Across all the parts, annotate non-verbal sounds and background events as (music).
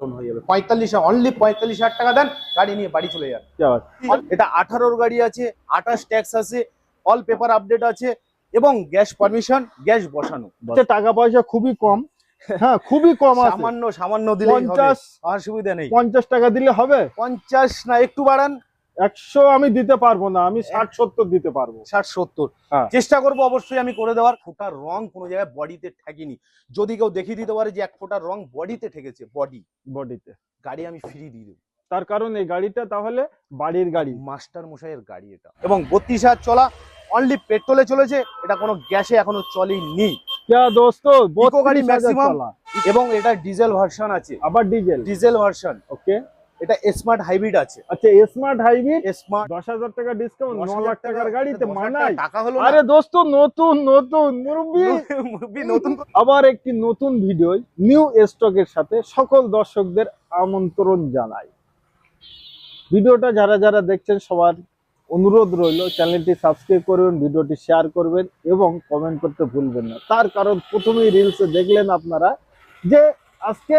Loan হয়ে যাবে। পঁয়তাল্লিশ অনলি পঁয়তাল্লিশ হাজার টাকা দেন গাড়ি নিয়ে বাড়ি চলে যান এটা আঠারোর গাড়ি আছে আঠাশ ট্যাক্স আছে অল পেপার আপডেট আছে এবং গ্যাস পারমিশন গ্যাস বসানো। আচ্ছা, টাকা পয়সা খুবই কম। হ্যাঁ খুবই কম সামান্য সামান্য দিলে পঞ্চাশ অসুবিধা নেই। পঞ্চাশ টাকা দিলে হবে? পঞ্চাশ না একটু বাড়ান। একশো আমি দিতে পারব না আমি হ্যাঁ। ষাট সত্তর দিতে পারব। ষাট সত্তর। হ্যাঁ। চেষ্টা করব অবশ্যই আমি করে দেওয়ার ফোটার রং কোনো জায়গায় বডিতে ঠেকিনি। যদি কেউ দেখিয়ে দিতে পারে যে এক ফোটার রং বডিতে ঠেকেছে বডি। বডিতে। গাড়ি আমি ফ্রি দিয়ে দেবো। তার কারণ এই গাড়িটা তাহলে বাড়ির গাড়ি। মাস্টার মশাইয়ের গাড়ি এটা। এবং বত্রিশ হাজার চলা অনলি পেট্রোলে চলেছে এটা কোনো গ্যাসে এখনও চলেনি গাড়ি এবং এটা ডিজেল ভার্সন আছে। আবার ডিজেল ডিজেল ভার্সন ওকে এটা স্মার্ট হাইব্রিড আছে। আচ্ছা স্মার্ট হাইব্রিড স্মার্ট দশ হাজার টাকা ডিসকাউন্ট ন লাখ টাকার গাড়িতে মানাই টাকা হলো আরে দোস্ত নতুন নতুন মুরব্বী। মুরব্বি নতুন আবার একটি নতুন ভিডিও নিউ স্টকের সাথে সকল দর্শকদের আমন্ত্রণ জানাই। ভিডিওটা যারা যারা দেখছেন সবার অনুরোধ রইল চ্যানেলটি সাবস্ক্রাইব করবেন ভিডিওটি শেয়ার করবেন এবং কমেন্ট করতে ভুলবেন না। তার কারণ প্রথমেই রিলসে দেখলেন আপনারা যে আজকে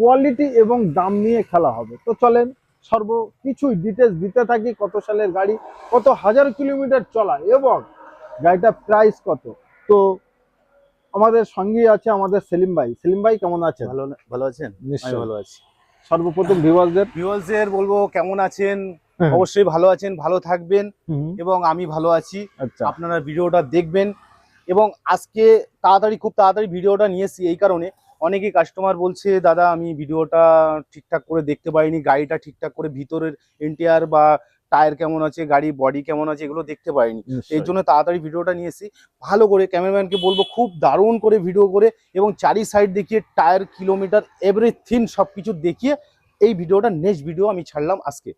কোয়ালিটি এবং দাম নিয়ে খেলা হবে। তো চলেন সর্ব কিছুই ডিটেলস দিতে থাকি কত সালের গাড়ি কত হাজার কিলোমিটার চলা এবং গাড়িটা প্রাইস কত। তো আমাদের সঙ্গেই আছে আমাদের সেলিম ভাই। সেলিম ভাই কেমন আছেন? ভালো ভালো আছেন? নিশ্চয়ই। ভালো আছি। সর্বপ্রথম ভিউয়ারদের ভিউয়ার্সদের বলব কেমন আছেন? অবশ্যই ভালো আছেন ভালো থাকবেন এবং আমি ভালো আছি। আচ্ছা। আপনারা ভিডিওটা দেখবেন এবং আজকে তাড়াতাড়ি খুব তাড়াতাড়ি ভিডিওটা নিয়ে এসেছি এই কারণে। অনেকেই কাস্টমার বলছে দাদা আমি ভিডিওটা ঠিকঠাক করে দেখতে পাইনি গাড়িটা ঠিকঠাক করে ভিতরের এনটিআর বা টায়ার কেমন আছে গাড়ি বডি কেমন আছে এগুলো দেখতে পাইনি। এই জন্য তাড়াতাড়ি ভিডিওটা নিয়ে এসেছি। ভালো করে ক্যামেরাম্যানকে বলব খুব দারুণ করে ভিডিও করে এবং চারি সাইড দেখিয়ে টায়ার কিলোমিটার এভরিথিং সব কিছু দেখিয়ে এই ভিডিওটা নেক্সট ভিডিও আমি ছাড়লাম আজকে।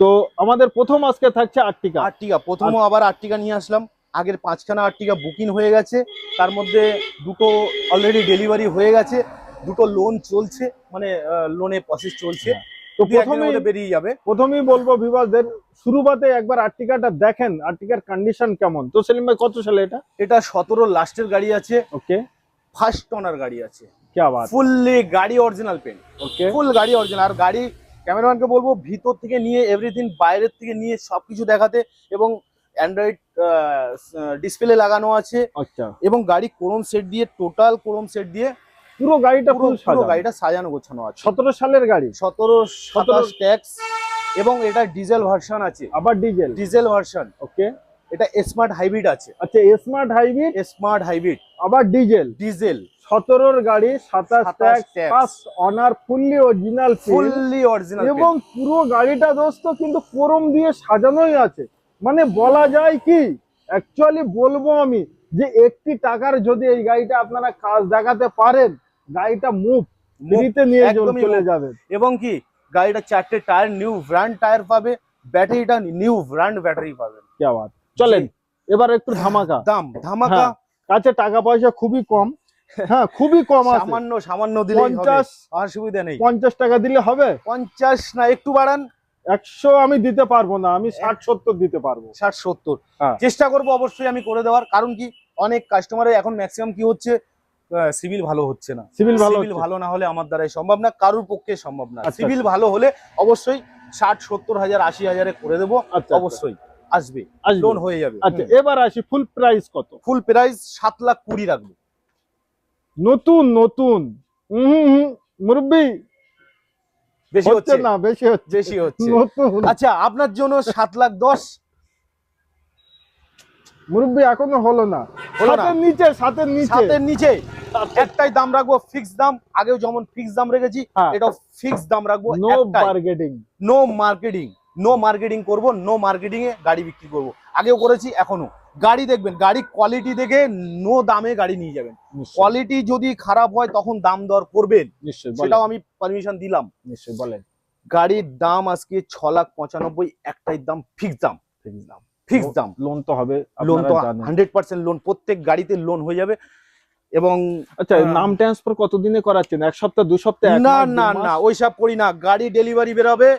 তো আমাদের প্রথম আজকে থাকছে আর্টিকা আর্টিকা প্রথমও আবার আর্টিকা নিয়ে আসলাম। আগের পাঁচখানা আটটিকা বুকিং হয়ে গেছে। তার মধ্যে দুটো অলরেডি ডেলিভারি হয়ে গেছে। দুটো লোন চলছে মানে লোনের প্রসেস চলছে। হ্যাঁ। তো প্রথমে বেরিয়ে যাবে। প্রথমেই বলব ভিভাসদের শুরুবাতে একবার আর্টিকাটা দেখেন আর্টিকার কন্ডিশন কেমন। তো সেলিম ভাই কত সালে এটা? এটা সতেরো লাস্টের গাড়ি আছে। ওকে। ফার্স্ট টনার গাড়ি আছে। ফুললি গাড়ি অরিজিনাল পেন ওকে। ফুল গাড়ি অরিজিনাল আর গাড়ি ক্যামেরাম্যানকে বলব ভিতর থেকে নিয়ে এভরিথিং বাইরের থেকে নিয়ে সবকিছু দেখাতে এবং অ্যান্ড্রয়েড ডিসপ্লে লাগানো আছে। আচ্ছা। এবং গাড়ি কোরম সেট দিয়ে টোটাল কোরম সেট দিয়ে পুরো গাড়িটা পুরো গাড়িটা সাজানো গোছানো আছে। সতেরো সালের গাড়ি? সতেরো সাতাশ ট্যাক্স এবং এটা ডিজেল ভার্সন আছে। আবার ডিজেল ডিজেল ভার্সন ওকে। এটা স্মার্ট হাইব্রিড আছে। আচ্ছা স্মার্ট হাইব্রিড স্মার্ট হাইব্রিড আবার ডিজেল ডিজেল সতেরোর গাড়ি সাতাশ 27 tax. Owner fully original fully original এবং পুরো গাড়িটা দোস্ত কিন্তু কোরম দিয়ে সাজানোই আছে। মানে বলা যায় কি অ্যাকচুয়ালি বলব আমি যে একটি টাকার যদি এই গাড়িটা আপনারা কাজ দেখাতে পারেন গাড়িটা মুভ ফ্রিতে নিয়ে চলে যাবে। এবং কি গাড়িটা চারটে টায়ার নিউ ব্র্যান্ড টায়ার পাবে ব্যাটারিটা নিউ ব্র্যান্ড ব্যাটারি পাবেন কি আবার চলেন এবার একটু ধামাকা। দাম ধামাকা। হ্যাঁ, কাছে টাকা পয়সা খুবই কম। হ্যাঁ খুবই কম আছে। সামান্য সামান্য দিলে হবে। পঞ্চাশ আর সুবিধা নেই। পঞ্চাশ টাকা দিলে হবে? পঞ্চাশ না একটু বাড়ান। একশো আমি দিতে পারব না আমি ষাট সত্তর দিতে পারব। ষাট সত্তর। হ্যাঁ। চেষ্টা করব অবশ্যই আমি করে দেওয়ার কারণ কি? অনেক কাস্টমারের এখন ম্যাক্সিমাম কি হচ্ছে? সিভিল ভালো হচ্ছে না। সিভিল ভালো ভালো না হলে আমার দ্বারাই সম্ভব না কারুর পক্ষে সম্ভব না। আচ্ছা, সিভিল ভালো হলে অবশ্যই ষাট সত্তর হাজার আশি হাজারে করে দেবো আচ্ছা অবশ্যই। আসবে। লোন হয়ে যাবে। আচ্ছা এবার আসি ফুল প্রাইস কত? ফুল প্রাইস সাত লাখ কুড়ি রাখব। নতুন নতুন। উহুম, মুরব্বি বেশি হচ্ছে না বেশি হচ্ছে। বেশি হচ্ছে। আচ্ছা আপনার জন্য সাত লাখ দশ? মুরব্বি এখনও হলো না। সাতের নিচে সাতের নিচে। সাতের নিচে। একটাই দাম রাখব ফিক্স দাম। আগেও যেমন ফিক্স দাম রেখেছি হ্যাঁ। এটাও ফিক্স দাম রাখব no bargaining no marketing no marketing করব নো মার্কেটিং এ গাড়ি বিক্রি করব। আগেও করেছি এখনও। গাড়ি দেখবেন গাড়ি কোয়ালিটি দেখে নো দামে গাড়ি নিয়ে যাবেন। কোয়ালিটি যদি খারাপ হয় তখন দাম দর করবেন। নিশ্চয়ই সেটাও আমি পারমিশন দিলাম। নিশ্চয়ই বলেন। গাড়ির দাম আজকে ছ লাখ পঁচানব্বই একটাই দাম ফিক্স দাম। ফিক্স দাম। লোন তো হবে লোন তো হান্ড্রেড পার্সেন্ট লোন প্রত্যেক গাড়িতে লোন হয়ে যাবে। এবং আচ্ছা নাম ট্রান্সফার কতদিনে করাচ্ছেন? এক সপ্তাহ দু সপ্তাহ না না? না ওইসব করি না। গাড়ি ডেলিভারি বেরোবে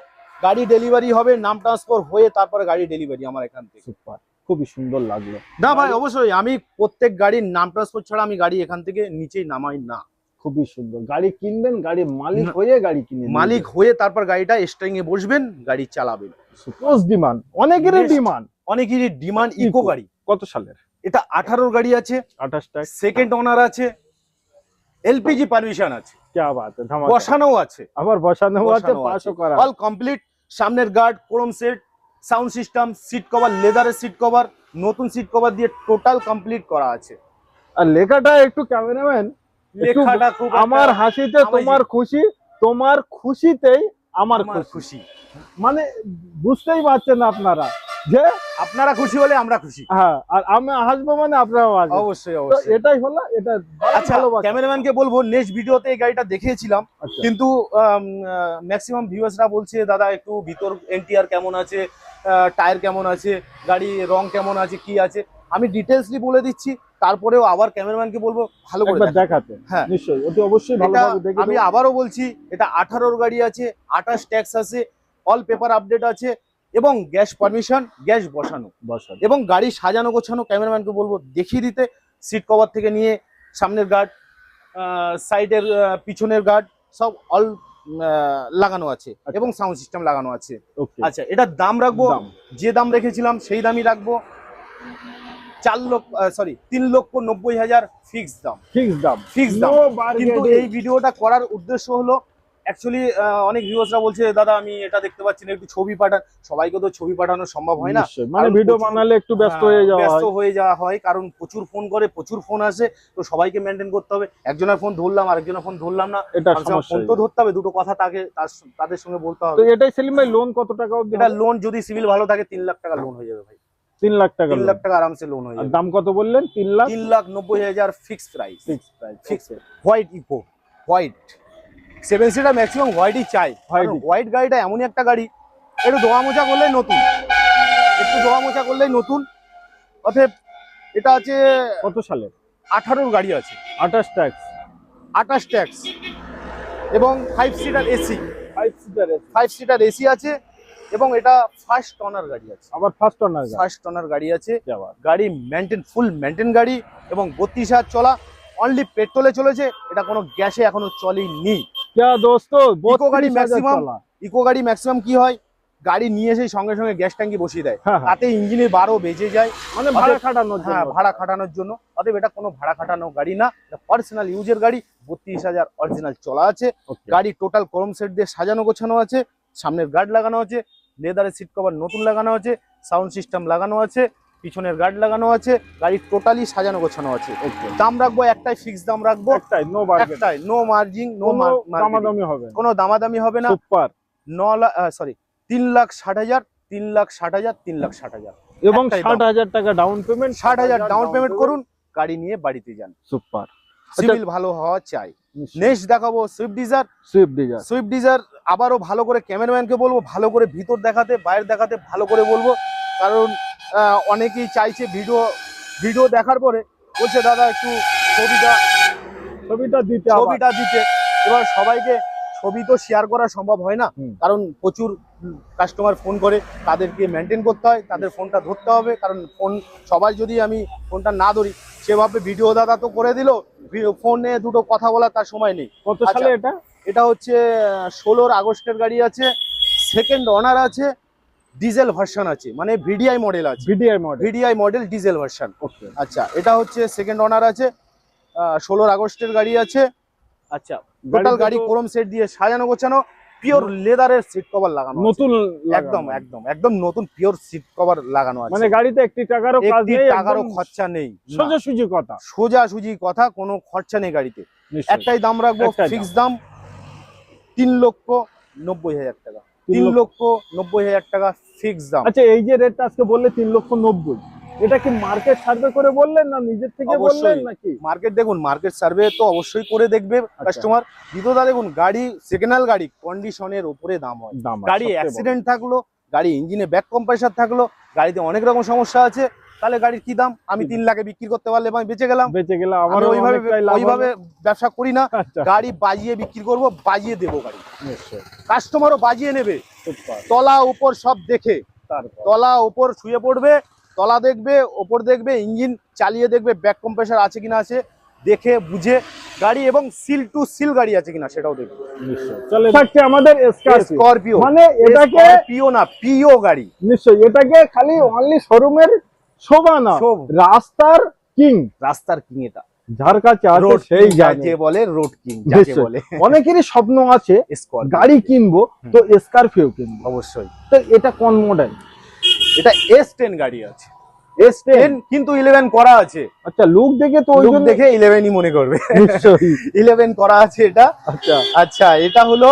গাড়ি ডেলিভারি হবে নাম ট্রান্সফার হয়ে তারপরে গাড়ি ডেলিভারি আমার এখান থেকে। সুপার খুবই সুন্দর লাগল। না ভাই অবশ্যই আমি প্রত্যেক গাড়ির নাম ট্রান্সফার ছাড়া আমি গাড়ি এখান থেকে নিচেই নামাই না। খুবই সুন্দর। গাড়ি কিনবেন গাড়ি মালিক হয়ে গাড়ি কিনে মালিক হয়ে তারপর গাড়িটা স্টারিং এ বসবেন গাড়ি চালাবেন। সুপোজ ডিমান্ড অনেকেরই ডিমান্ড অনেকেরই ডিমান্ড ইকো গাড়ি। কত সালের? এটা আঠারোর গাড়ি আছে আঠাশ টাকা। সেকেন্ড ওনার আছে এলপিজি পারমিশন আছে। বসানো আছে। আবার বসানো আছে আছে। করা। অল কমপ্লিট সামনের guard chrome set sound system seat cover লেদারের সিট কভার নতুন সিট কভার দিয়ে টোটাল কমপ্লিট করা আছে। আর লেখাটা একটু ক্যামেরাম্যান লেখাটা খুব আমার হাসিতে তোমার খুশি তোমার খুশিতেই আমার খুশি। মানে বুঝতেই পারছেন আপনারা। যে আপনারা খুশি হলে আমরা খুশি। হ্যাঁ আর আমি হাসবো মানে আপনারাও হাসবেন। অবশ্যই অবশ্যই। এটাই হলো এটা আচ্ছা ক্যামেরাম্যানকে বলব নেক্সট ভিডিওতে এই গাড়িটা দেখিয়েছিলাম। আচ্ছা। কিন্তু ম্যাক্সিমাম ভিউয়ার্সরা বলছে দাদা একটু ভিতর এনটিআর কেমন আছে? টায়ার কেমন আছে? গাড়ি রং কেমন আছে? কি আছে? আমি ডিটেলসলি বলে দিচ্ছি তারপরেও আবার ক্যামেরাম্যানকে বলব ভালো করে দেখাতে। হ্যাঁ। নিশ্চয়ই অতি অবশ্যই ভালোভাবে আমি আবারও বলছি এটা আঠারোর গাড়ি আছে আঠাশ ট্যাক্স আছে অল পেপার আপডেট আছে এবং গ্যাস পারমিশন গ্যাস বসানো। বসানো। এবং গাড়ি সাজানো গোছানো ক্যামেরাম্যানকে বলব দেখিয়ে দিতে। সিট কভার থেকে নিয়ে সামনের গার্ড সাইডের পিছনের গার্ড সব অল লাগানো আছে। আচ্ছা। এবং সাউন্ড সিস্টেম লাগানো আছে। আচ্ছা এটার দাম রাখব। যে দাম রেখেছিলাম সেই দামই রাখব। চার লক্ষ সরি তিন লক্ষ নব্বই হাজার ফিক্স দাম। ফিক্স দাম। ফিক্স দাম। কিন্তু এই ভিডিওটা করার উদ্দেশ্য হলো অ্যাকচুয়ালি অনেক ভিউয়ার্সরা বলছে দাদা আমি এটা দেখতে পাচ্ছি না একটু ছবি পাঠান সবাইকে তো ছবি পাঠানো সম্ভব হয় না। মানে ভিডিও বানালে একটু ব্যস্ত হ্যাঁ, হয়ে যাওয়া ব্যস্ত হয়ে। যাওয়া হয় কারণ প্রচুর ফোন করে প্রচুর ফোন আসে তো সবাইকে মেনটেন করতে হবে। একজনের ফোন ধরলাম আরেকজনের ফোন ধরলাম না। এটা সমস্যা ফোন তো ধরতে হবে দুটো কথা তাকে তাদের সঙ্গে বলতে হবে। তো হবে এটাই সেলিম ভাই লোন কত টাকা অবধি এটা লোন যদি সিভিল ভালো থাকে তিন লাখ টাকা লোন হয়ে যাবে ভাই। তিন লাখ টাকা তিন লাখ টাকা আরামসে লোন হয়ে যাবে। দাম কত বললেন? তিন লাখ? তিন লাখ নব্বই হাজার fix price fix price Fix white eco white seven seater maximum হোয়াইটই চাই। হোয়াইট গাড়িটা এমনই একটা গাড়ি। একটু দোয়া মোছা করলেই নতুন। একটু দোয়া মোছা করলেই নতুন। অতএব এটা আছে কত সালে আঠারোর গাড়ি আছে। আঠাশ ট্যাক্স আঠাশ ট্যাক্স এবং five seater AC five seater five seater AC আছে। এবং এটা ফার্স্ট টনার গাড়ি আছে। আবার ফার্স্ট অনার ফার্স্ট টনার গাড়ি আছে। গাড়ি মেনটেন ফুল মেনটেন গাড়ি এবং বত্রিশ হাজার চলা। অনলি পেট্রোলে চলেছে। এটা কোনো গ্যাসে এখনও চলেনি क्या दोस्तों Eco গাড়ি বত্রিশ হাজার maximum চলা। ইকো গাড়ি ম্যাক্সিমাম কি হয় গাড়ি নিয়ে এসে সঙ্গে সঙ্গে গ্যাস ট্যাঙ্কি বসিয়ে দেয় হ্যাঁ হ্যাঁ তাতে ইঞ্জিনের বারো বেজে যায় মানে ভাড়া খাটানোর হ্যাঁ জন্য ভাড়া খাটানোর জন্য অতএব এটা কোনো ভাড়া খাটানো গাড়ি না পার্সোনাল ইউজের গাড়ি বত্রিশ হাজার অরিজিনাল চলা আছে Okay. গাড়ি টোটাল করম সেট দিয়ে সাজানো গোছানো আছে সামনের গার্ড লাগানো আছে লেদারের সিট কভার নতুন লাগানো আছে সাউন্ড সিস্টেম লাগানো আছে পিছনের গার্ড লাগানো আছে গাড়ি টোটালি সাজানো গোছানো আছে. দাম রাখব একটাই ফিক্স দাম রাখব। একটাই নো একটাই নো মার্জিং নো দামাদামি হবে কোনো দামাদামি হবে না। সুপার ন সরি তিন লাখ ষাট হাজার তিন লাখ ষাট হাজার তিন লাখ ষাট হাজার। এবং ষাট হাজার টাকা ডাউন পেমেন্ট ষাট হাজার ডাউন পেমেন্ট করুন। গাড়ি নিয়ে বাড়িতে যান। সুপার সিভিল ভালো হওয়া চাই। নেক্সট দেখাবো Swift Dzire Swift Dzire Swift Dzire আবারও ভালো করে ক্যামেরাম্যানকে বলব ভালো করে ভিতর দেখাতে বাইরে দেখাতে ভালো করে বলব। কারণ অনেকেই চাইছে ভিডিও ভিডিও দেখার পরে বলছে দাদা একটু ছবিটা ছবিটা দিতে ছবিটা দিতে। এবার সবাইকে ছবি তো শেয়ার করা সম্ভব হয় না। কারণ প্রচুর কাস্টমার ফোন করে তাদেরকে মেনটেন করতে হয় তাদের ফোনটা ধরতে হবে। কারণ ফোন সবাই যদি আমি ফোনটা না ধরি সেভাবে ভিডিও দাদা তো করে দিল ফোনে দুটো কথা বলা তার সময় নেই। কত আচ্ছা। সালে এটা? এটা হচ্ছে ষোলোর আগস্টের গাড়ি আছে সেকেন্ড অনার আছে ডিজেল ভার্সন আছে মানে ভিডিআই মডেল আছে। VDI model VDI model diesel version okay আচ্ছা এটা হচ্ছে সেকেন্ড অনার আছে ষোলোর আগস্টের গাড়ি আছে। আচ্ছা টোটাল গাড়ি ক্রোম সেট দিয়ে সাজানো গোছানো পিওর লেদারের সিট কভার লাগানো নতুন একদম একদম একদম নতুন পিওর সিট কভার লাগানো আছে। মানে গাড়িতে একটি টাকারও কাজ নেই টাকারও খরচা নেই। সোজাসুজি কথা। সোজাসুজি কথা কোনো খরচা নেই গাড়িতে। একটাই দাম রাখব ফিক্স দাম তিন লক্ষ নব্বই হাজার টাকা। তিন লক্ষ- নব্বই হাজার টাকা ফিক্স দাম। আচ্ছা এই যে রেটটা আজকে বললে তিন লক্ষ নব্বই। এটা কি মার্কেট সার্ভে করে বললেন না নিজের থেকে। বললেন নাকি? মার্কেট দেখুন মার্কেট সার্ভে তো অবশ্যই করে দেখবে আচ্ছা। কাস্টমার দ্বিতীয়টা দেখুন গাড়ি সেকেন্ড হ্যান্ড গাড়ি কন্ডিশনের উপরে দাম হয়। গাড়ি অ্যাক্সিডেন্ট থাকল গাড়ি ইঞ্জিনে ব্যাক কম্প্রেসার থাকল গাড়িতে অনেক রকম সমস্যা আছে। তাহলে গাড়ির কি দাম? আমি তিন লাখে বিক্রি করতে পারলে আমি বেঁচে গেলাম। বেঁচে গেলে আমি আমার ওইভাবে ওইভাবে ব্যবসা করি না। আচ্ছা। গাড়ি বাজিয়ে বিক্রি করব বাজিয়ে দেবো গাড়ি। কাস্টমারও বাজিয়ে নেবে। তলা উপর সব দেখে। তলা উপর শুয়ে পড়বে তলা দেখবে ওপর দেখবে ইঞ্জিন চালিয়ে দেখবে ব্যাক কম্প্রেসার আছে কিনা আছে দেখে বুঝে গাড়ি এবং সিল টু সিল গাড়ি আছে কিনা সেটাও দেখব। থাকছে আমাদের স্করপিও স্করপিও মানে এটাকে পিও না পিও গাড়ি। নিশ্চয়ই এটাকে খালি অনলি শোরুমের শোভা না। রাস্তার কিং। রাস্তার কিং এটা। যার কাছে আছে সেই জানে। বলে রোড কিং যাকে বলে। অনেকেরই স্বপ্ন আছে গাড়ি কিনবো তো স্করপিও কিনবো। অবশ্যই। তো এটা কোন মডেল এটা এস টেন গাড়ি আছে। এস টেন কিন্তু ইলেভেন করা আছে। আচ্ছা লুক দেখে তো ওই লোক দেখে ইলেভেনই মনে করবে। নিশ্চয়ই। ইলেভেন করা আছে এটা। আচ্ছা। আচ্ছা এটা হলো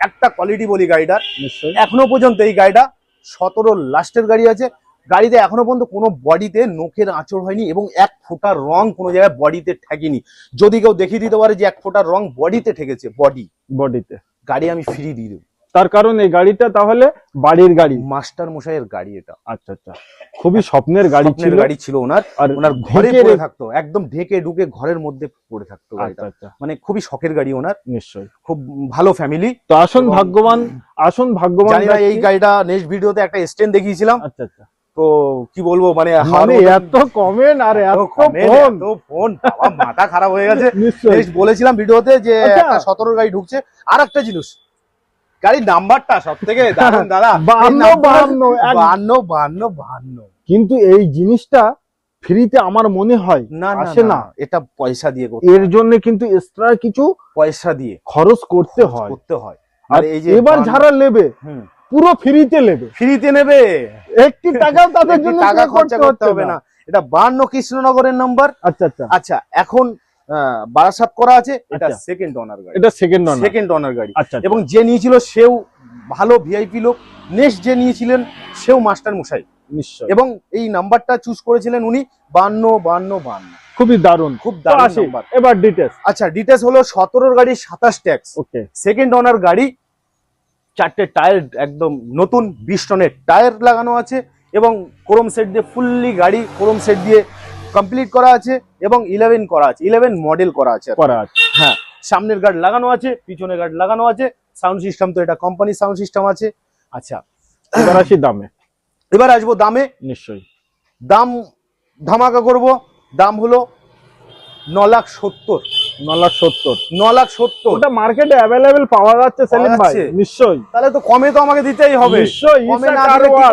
একটা কোয়ালিটি বলি গাড়িটার। নিশ্চয়ই। এখনও পর্যন্ত এই গাড়িটা সতেরো লাস্টের গাড়ি আছে। গাড়িতে এখনও পর্যন্ত কোনো বডিতে নখের আঁচড় হয়নি এবং এক ফোঁটার রং কোনো জায়গায় বডিতে ঠেকেনি। যদি কেউ দেখিয়ে দিতে পারে যে এক ফোঁটার রং বডিতে ঠেকেছে বডি বডিতে। গাড়ি আমি ফ্রি দিয়ে দেবো। তার কারণ এই গাড়িটা তাহলে বাড়ির গাড়ি। মাস্টার মশাইয়ের গাড়ি এটা। আচ্ছা আচ্ছা। খুবই স্বপ্নের গাড়ি ছিল। গাড়ি ছিল ওনার। আর ওনার ঘরে পড়ে থাকতো একদম ঢেকে ঢুকে ঘরের মধ্যে পড়ে থাকতো আচ্ছা আচ্ছা। মানে খুবই শখের গাড়ি ওনার। নিশ্চয়ই। খুব ভালো ফ্যামিলি তো আসুন ভাগ্যবান আসুন ভাগ্যবান জানি না এই গাড়িটা নেক্সট ভিডিওতে একটা স্ট্যান্ড দেখিয়েছিলাম। আচ্ছা আচ্ছা। তো কি বলব মানে মানে এত কমেন্ট আর এত এত comment, ফোন মাথা খারাপ হয়ে গেছে। (laughs) বলেছিলাম ভিডিওতে যে আচ্ছা। একটা সতেরো গাড়ি ঢুকছে। আর একটা জিনিস গাড়ির নাম্বারটা সব থেকে দাদা। বাহান্ন, বাহান্ন, বাহান্ন বাহান্ন বাহান্ন। কিন্তু এই জিনিসটা ফ্রিতে আমার মনে হয় না আসে না। এটা পয়সা দিয়ে করতে এর জন্য কিন্তু এক্সট্রা কিছু পয়সা দিয়ে খরচ করতে হয়। করতে হয়। আর এই যে এবার যারা নেবে হুম। পুরো ফ্রিতে নেবে। ফ্রিতে নেবে? একটি টাকাও তাদের জন্য টাকা খরচা করতে হবে না। এটা বান্ন কৃষ্ণনগরের নাম্বার আচ্ছা আচ্ছা। আচ্ছা এখন বারাসাত করা আছে এটা আচ্ছা। সেকেন্ড অনার গাড়ি। এটা সেকেন্ড নন সেকেন্ড অনার গাড়ি। আচ্ছা এবং যে নিয়েছিল সেও ভালো ভিআইপি লোক। নেক্সট যে নিয়েছিলেন সেও মাস্টার মশাই। নিশ্চয় এবং এই নাম্বারটা চুজ করেছিলেন উনি বান্ন বান্ন বান্ন। খুবই দারুণ। খুব দারুণ নাম্বার এবার ডিটেলস আচ্ছা ডিটেলস হলো সতেরোর গাড়ি সাতাশ ট্যাক্স ওকে সেকেন্ড অনার গাড়ি চারটে টায়ার একদম নতুন বিশ টনের টায়ার লাগানো আছে এবং ক্রোম সেট দিয়ে ফুললি গাড়ি ক্রোম সেট দিয়ে কমপ্লিট করা আছে এবং ইলেভেন করা আছে ইলেভেন মডেল করা আছে করা আছে। হ্যাঁ সামনের গার্ড লাগানো আছে পিছনের গার্ড লাগানো আছে সাউন্ড সিস্টেম তো এটা কোম্পানি সাউন্ড সিস্টেম আছে। আচ্ছা এবার আসি দামে। এবার আসব দামে। নিশ্চয়ই। দাম ধামাকা করব দাম হলো ন লাখ সত্তর। ন লাখ সত্তর। ন লাখ সত্তর? ওটা মার্কেটে অ্যাভেলেবেল পাওয়া যাচ্ছে সেলিম ভাই নিশ্চয়ই। তাহলে তো কমে তো আমাকে দিতেই হবে। নিশ্চয়ই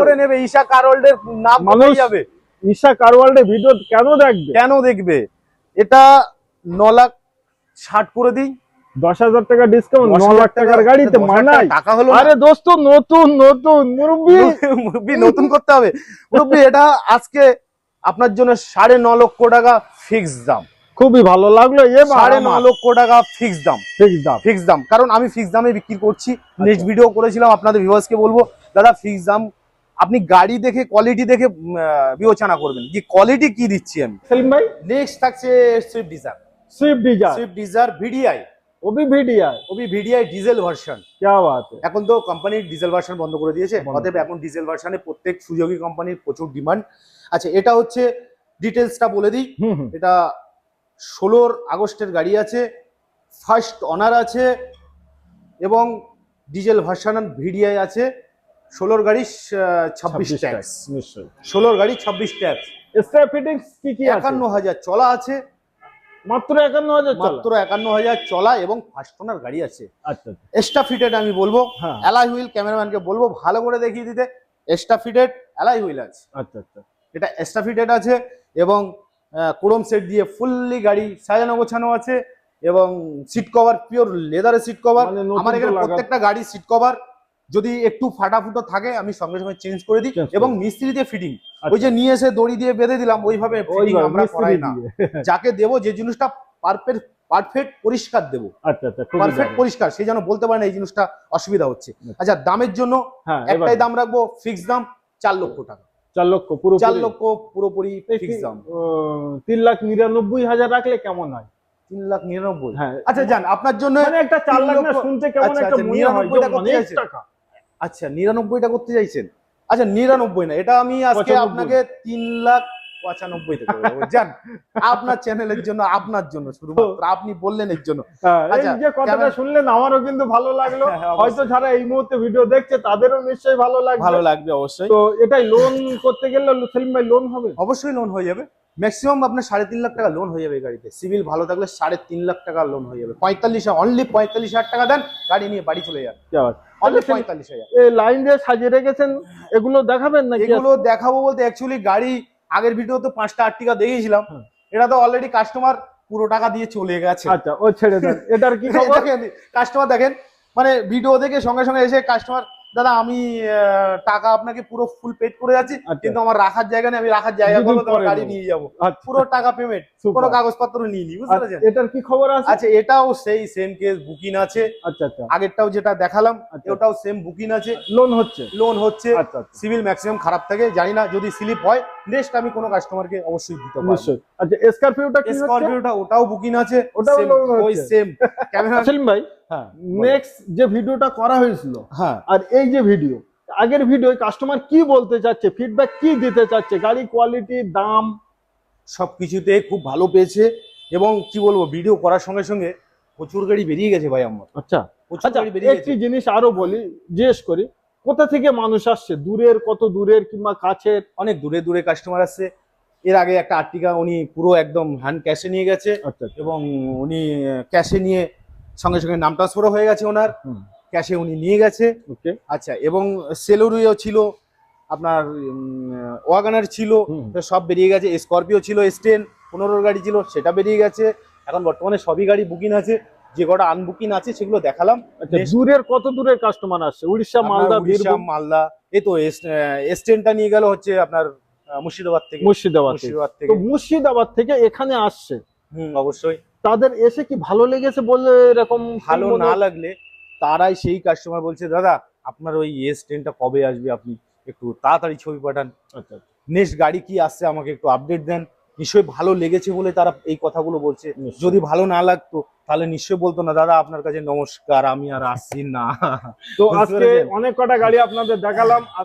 করে নেবে? ঈশা নাম মানুষ যাবে। ঈশা ভিডিও কেন দেখবে? কেন দেখবে? এটা ন লাখ ষাট করে দিই। দশ হাজার টাকা ডিসকাউন্ট ন লাখ টাকার গাড়িতে মানাই টাকা হলো আরে দোস্ত নতুন নতুন মুরব্বী। মুরব্বি নতুন করতে হবে। মুরব্বি এটা আজকে আপনার জন্য সাড়ে ন লক্ষ টাকা ফিক্স দাম। খুবই ভালো লাগলো এবার সাড়ে ন লক্ষ টাকা ফিক্স দাম ঠিক দাম ফিক্স দাম কারণ আমি ফিক্স দামে বিক্রি করছি নেক্সট ভিডিও করেছিলাম আপনাদের ভিউয়ার্সকে বলবো দাদা ফিক্স দাম আপনি গাড়ি দেখে কোয়ালিটি দেখে উম, আহ, বিবেচনা করবেন যে কোয়ালিটি কি দিচ্ছি আমি সেলিম ভাই নেক্সট থাকছে Swift Dzire Swift Dzire Swift Dzire VDI OB VDR OB VDI diesel version क्या बात है এখন তো কোম্পানির ডিজেল ভার্সন বন্ধ করে দিয়েছে বন্ধ। অতএব এখন ডিজেল ভার্সনে প্রত্যেক সুযোগী কোম্পানির প্রচুর ডিমান্ড আচ্ছা এটা হচ্ছে ডিটেলসটা বলে দিই হুম হুম এটা ষোলোর আগস্টের গাড়ি আছে ফার্স্ট অনার আছে এবং ডিজেল ভার্সন ভিডিআই আছে ষোলোর গাড়ি ছাব্বিশ ট্যাক্স নিশ্চয়ই। ষোলোর গাড়ি ছাব্বিশ ট্যাক্স ফিটিংস কি কি একান্ন হাজার চলা আছে। মাত্র একান্ন হাজার মাত্র একান্ন হাজার চলা এবং ফার্স্ট ওনার গাড়ি আছে। আচ্ছা আচ্ছা। এক্সট্রা ফিটেড আমি বলব। হ্যাঁ। অ্যালাই হুইল ক্যামেরাম্যানকে বলব ভালো করে দেখিয়ে দিতে। এক্সট্রা ফিটেড অ্যালাই হুইল আছে। আচ্ছা আচ্ছা। এটা এক্সট্রা ফিটেড আছে এবং ক্রোম সেট দিয়ে ফুললি গাড়ি সাজানো গোছানো আছে এবং সিট কভার পিওর লেদারের সিট কভার আমার এখানে প্রত্যেকটা গাড়ি সিট কভার যদি একটু ফাটাফুটো থাকে আমি সঙ্গে সঙ্গে চেঞ্জ করে দিই এবং মিস্ত্রি দিয়ে ফিটিং আচ্ছা। ওই যে নিয়ে এসে দড়ি দিয়ে বেঁধে দিলাম ওইভাবে ফিটিং আমরা করাই না। (laughs) যাকে দেবো যে জিনিসটা পারফেক্ট পারফেক্ট পরিষ্কার দেবো। আচ্ছা আচ্ছা পারফেক্ট পরিষ্কার সে যেন বলতে পারে না এই জিনিসটা অসুবিধা হচ্ছে। আচ্ছা। দামের জন্য হ্যাঁ একটাই দাম রাখব ফিক্স দাম চার লক্ষ টাকা। চার লক্ষ পুরো চার লক্ষ পুরোপুরি ফিক্স দাম তিন লাখ নিরানব্বই হাজার রাখলে কেমন হয়? তিন লাখ নিরানব্বই। হ্যাঁ। আচ্ছা যান আপনার জন্য মানে একটা চার লাখ না শুনতে কেমন আচ্ছা, একটা আচ্ছা, যে 99 টা করতে অনেক চাইছেন? টাকা। আচ্ছা নিরানব্বইটা করতে চাইছেন। আচ্ছা নিরানব্বই না এটা আমি আজকে আপনাকে তিন লাখ পঁচানব্বইতে করে আপনার চ্যানেলের জন্য আপনার জন্য শুধুমাত্র। আপনি বললেন এর জন্য। হ্যাঁ, আচ্ছা, যে কথাটা শুনলেন আমারও কিন্তু ভালো লাগল। হ্যাঁ, হ্যাঁ, হয়তো যারা এই মুহূর্তে ভিডিও দেখছে তাদেরও নিশ্চয়ই ভালো লাগবে। ভালো লাগবে অবশ্যই। তো এটাই লোন করতে গেলে সেলিম ভাই লোন হবে? অবশ্যই লোন হয়ে যাবে। ম্যাক্সিমাম আপনার সাড়ে তিন লাখ টাকা লোন হয়ে যাবে গাড়িতে। সিভিল ভালো থাকলে সাড়ে তিন লাখ টাকা লোন হয়ে যাবে। পঁয়তাল্লিশ অনলি পঁয়তাল্লিশ হাজার টাকা দেন গাড়ি নিয়ে বাড়ি চলে যান। অনলি পঁয়তাল্লিশ হাজার। লাইন দিয়ে সাজিয়ে রেখেছেন এগুলো দেখাবেন না এগুলো দেখাবো বলতে অ্যাকচুয়ালি গাড়ি আগের ভিডিও তো পাঁচটা আটটিকা দেখিয়েছিলাম। এটা তো অলরেডি কাস্টমার পুরো টাকা দিয়ে চলে গেছে। আচ্ছা ও ছেড়ে দেন। (laughs) এটার কি খবর? কাস্টমার দেখেন মানে ভিডিও দেখে সঙ্গে সঙ্গে এসে কাস্টমার দাদা আমি টাকা আপনাকে পুরো ফুল পেড করে যাচ্ছি আচ্ছা। কিন্তু আমার রাখার জায়গা নেই আমি রাখার জায়গা করব তোমার গাড়ি নিয়ে যাব। আচ্ছা, পুরো টাকা পেমেন্ট। কোনো কাগজপত্র নিয়ে নি বুঝতে আচ্ছা, পেরেছেন? এটার কি খবর আছে? আচ্ছা এটাও সেই সেম কেস বুকিং আছে। আচ্ছা আচ্ছা। আগেরটাও যেটা দেখালাম। ওটাও সেম বুকিং আছে। লোন হচ্ছে? লোন হচ্ছে। সিভিল ম্যাক্সিমাম খারাপ থাকে জানি না যদি স্লিপ হয় নেক্সট আমি কোনো কাস্টমারকে অবশ্যই দিতে পারব। নিশ্চয়ই। আচ্ছা স্করপিওটা কি স্করপিওটা ওটাও বুকিং আছে ওটাও ওই সেম ক্যামেরা সেলিম ভাই হ্যাঁ নেক্সট যে ভিডিওটা করা হয়েছিল হ্যাঁ। আর এই যে ভিডিও আগের ভিডিও কাস্টমার কি বলতে চাচ্ছে ফিডব্যাক কি দিতে চাচ্ছে গাড়ি কোয়ালিটি দাম? সবকিছুতে খুব ভালো পেয়েছে এবং কি বলব ভিডিও করার সঙ্গে সঙ্গে প্রচুর গাড়ি বেরিয়ে গেছে ভাই আমার। আচ্ছা আচ্ছা একটি জিনিস আরও বলি জিজ্ঞেস করি কোথা থেকে মানুষ আসছে? দূরের কত দূরের কিংবা কাছের? অনেক দূরে দূরে কাস্টমার আসছে। এর আগে একটা আর্টিকা উনি পুরো একদম হ্যান্ড ক্যাশে নিয়ে গেছে আচ্ছা এবং উনি ক্যাশে নিয়ে সঙ্গে সঙ্গে নাম ট্রান্সফারও হয়ে গেছে ওনার। ক্যাশে উনি নিয়ে গেছে। ওকে আচ্ছা এবং সেলুরিও ছিল আপনার ওয়াগানার ছিল সব বেরিয়ে গেছে। স্করপিও ছিল স্টেন পনেরোর গাড়ি ছিল সেটা বেরিয়ে গেছে। এখন বর্তমানে সবই গাড়ি বুকিং আছে। যে কটা আনবুকিং আছে সেগুলো দেখালাম। আচ্ছা দূরের কত দূরের কাস্টমার আসছে? উড়িষ্যা মালদা বীরভূম? মালদা এই তো স্টেনটা নিয়ে গেল হচ্ছে আপনার মুর্শিদাবাদ থেকে। মুর্শিদাবাদ থেকে। মুর্শিদাবাদ থেকে। মুর্শিদাবাদ থেকে এখানে আসছে। হুম অবশ্যই। তাদের এসে কি ভালো লেগেছে বলে এরকম ভালো না লাগলে তারাই সেই কাস্টমার বলছে দাদা আপনার ওই এস টেনটা কবে আসবে আপনি একটু তাড়াতাড়ি ছবি পাঠান। আচ্ছা নেক্সট গাড়ি কি আসছে আমাকে একটু আপডেট দেন। নিশ্চয়ই ভালো লেগেছে বলে তারা এই কথাগুলো বলছে। যদি ভালো না লাগতো তাহলে নিশ্চয়ই বলতো না দাদা আপনার কাছে নমস্কার আমি আর আসছি না। তো আজকে অনেক কটা গাড়ি আপনাদের দেখালাম